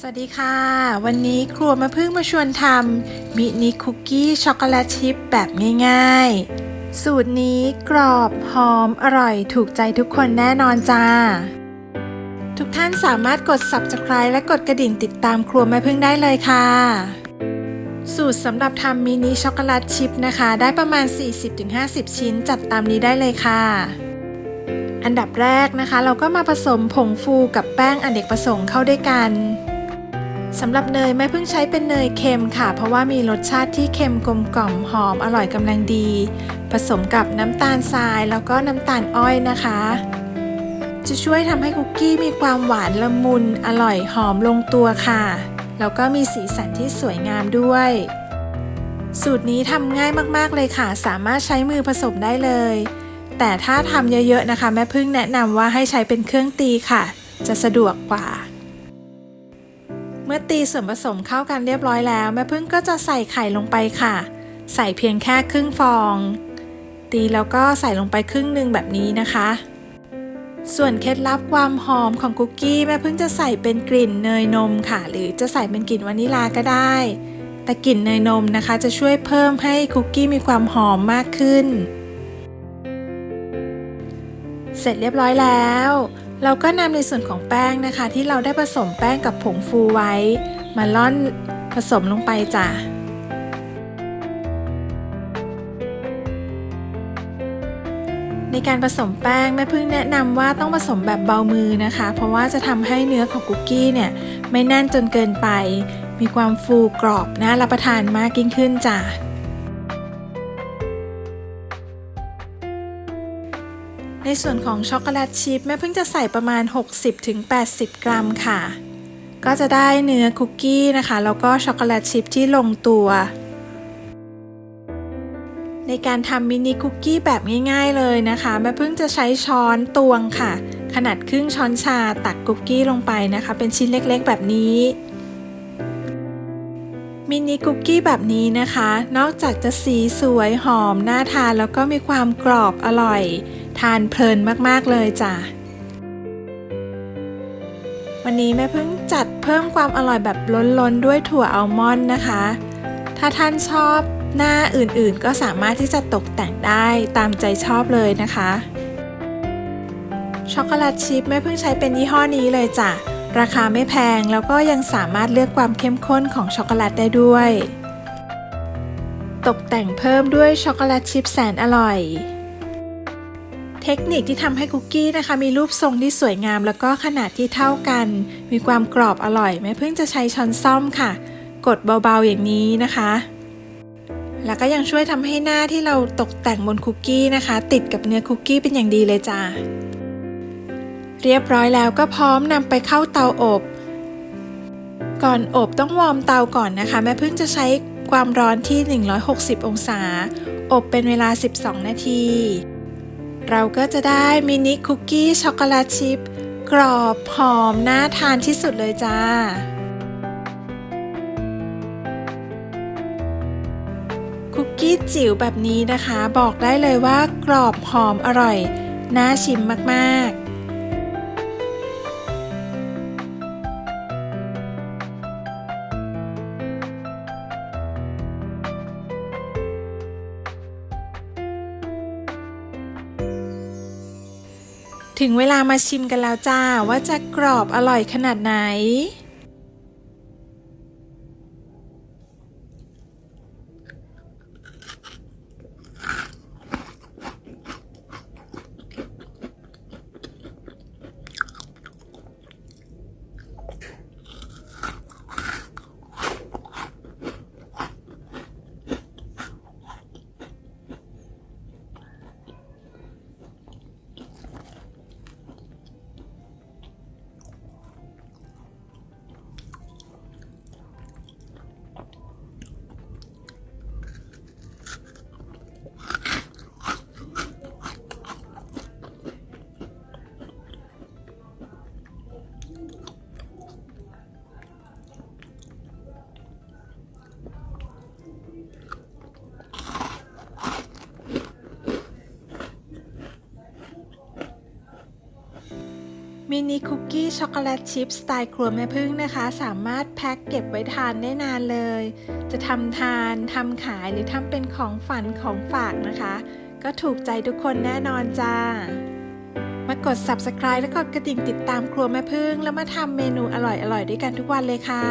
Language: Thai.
สวัสดีค่ะ วันนี้ครัวมาพึ่งมาชวนทำมินิคุกกี้ช็อกโกแลตชิพแบบง่ายๆ สูตรนี้กรอบหอมอร่อยถูกใจทุกคนแน่นอนจ้า ทุกท่านสามารถกด subscribe และกดกระดิ่งติดตามครัวแม่พึ่งได้เลยค่ะ สูตรสำหรับทำมินิช็อกโกแลตชิพนะคะ ได้ประมาณ 40-50 ชิ้นจัดตามนี้ได้เลยค่ะอันดับแรกนะคะ เราก็มาผสมผงฟูกับแป้งอเนกประสงค์เข้าด้วยกัน สำหรับเนยแม่เพิ่งใช้เป็นเนยเค็มค่ะ เพราะว่ามีรสชาติที่เค็มกลมกล่อมหอมอร่อยกำลังดี ผสมกับน้ำตาลทรายแล้วก็น้ำตาลอ้อยนะคะ จะช่วยทำให้คุกกี้มีความหวานละมุนอร่อยหอมลงตัวค่ะ แล้วก็มีสีสันที่สวยงามด้วย สูตรนี้ทำง่ายมากๆเลยค่ะ สามารถใช้มือผสมได้เลย แต่ถ้าทำเยอะๆนะคะ แม่พึ่งแนะนำว่าให้ใช้เป็นเครื่องตีค่ะ จะสะดวกกว่า เมื่อตีส่วนผสมเข้ากันเรียบร้อยแล้ว แม่พึ่งก็จะใส่ไข่ลงไปค่ะ ใส่เพียงแค่ครึ่งฟอง ตีแล้วก็ใส่ลงไปครึ่งหนึ่งแบบนี้นะคะ ส่วนเคล็ดลับความหอมของคุกกี้แม่พึ่งจะใส่เป็นกลิ่นเนยนมค่ะ หรือจะใส่เป็นกลิ่นวานิลาก็ได้ แต่กลิ่นเนยนมนะคะ จะช่วยเพิ่มให้คุกกี้มีความหอมมากขึ้น เสร็จเรียบร้อยแล้ว เราก็นำในส่วนของแป้งนะคะ ที่เราได้ผสมแป้งกับผงฟูไว้ มาล่อนผสมลงไปจ้ะในการผสมแป้งแม่พึ่งแนะนำว่าต้องผสมแบบเบามือนะคะ เพราะว่าจะทำให้เนื้อของคุกกี้เนี่ยไม่แน่นจนเกินไป มีความฟูกรอบน่ารับประทานมากยิ่งขึ้นจ้ะ ในส่วนของช็อกโกแลตชิพแม่เพิ่งจะใส่ประมาณ 60-80 กรัมค่ะ ก็จะได้เนื้อคุกกี้นะคะ แล้วก็ช็อกโกแลตชิพที่ลงตัว ในการทำมินิคุกกี้แบบง่ายๆเลยนะคะแม่เพิ่งจะใช้ช้อนตวงค่ะ ขนาดครึ่งช้อนชาตักคุกกี้ลงไปนะคะ เป็นชิ้นเล็กๆแบบนี้มินิคุกกี้แบบนี้นะคะ นอกจากจะสีสวยหอมน่าทานแล้วก็มีความกรอบอร่อย ทานเพลินมากๆเลยจ้ะ วันนี้แม่เพิ่งจัดเพิ่มความอร่อยแบบล้นๆ ด้วยถั่วอัลมอนด์นะคะ ถ้าท่านชอบหน้าอื่นๆ ก็สามารถที่จะตกแต่งได้ตามใจชอบเลยนะคะ ช็อกโกแลตชิพแม่เพิ่งใช้เป็นยี่ห้อนี้เลยจ้ะ ราคาไม่แพงแล้วก็ยังสามารถเลือกความเข้มข้นของช็อกโกแลตได้ด้วย ตกแต่งเพิ่มด้วยช็อกโกแลตชิพแสนอร่อย เทคนิคที่ทำให้คุกกี้นะคะ มีรูปทรงที่สวยงาม แล้วก็ขนาดที่เท่ากัน มีความกรอบอร่อยแม่เพิ่งจะใช้ช้อนซ่อมค่ะ กดเบาๆอย่างนี้นะคะ แล้วก็ยังช่วยทำให้หน้าที่เราตกแต่งบนคุกกี้นะคะ ติดกับเนื้อคุกกี้เป็นอย่างดีเลยจ้าเรียบร้อยแล้วก็พร้อมนำไปเข้าเตาอบ ก่อนอบต้องวอร์มเตาก่อนนะคะแม่เพิ่งจะใช้ความร้อนที่ 160 องศา อบเป็นเวลา 12 นาที เราก็จะได้มินิคุกกี้ช็อกโกแลตชิพกรอบหอมน่าทานที่สุดเลยจ้า คุกกี้จิ๋วแบบนี้นะคะ บอกได้เลยว่ากรอบหอมอร่อย น่าชิมมาก ๆ ถึงเวลามาชิมกันแล้วจ้าว่าจะกรอบอร่อยขนาดไหน มินิคุกกี้ช็อกโกแลตชิพสไตล์ครัวแม่พึ่งนะคะ สามารถแพ็คเก็บไว้ทานได้นานเลย จะทำทานทำขายหรือทำเป็นของฝันของฝากนะคะ ก็ถูกใจทุกคนแน่นอนจ้ามากด subscribe และกดกระดิ่งติดตามครัวแม่พึ่ง แล้วมาทำเมนูอร่อยๆด้วยกันทุกวันเลยค่ะ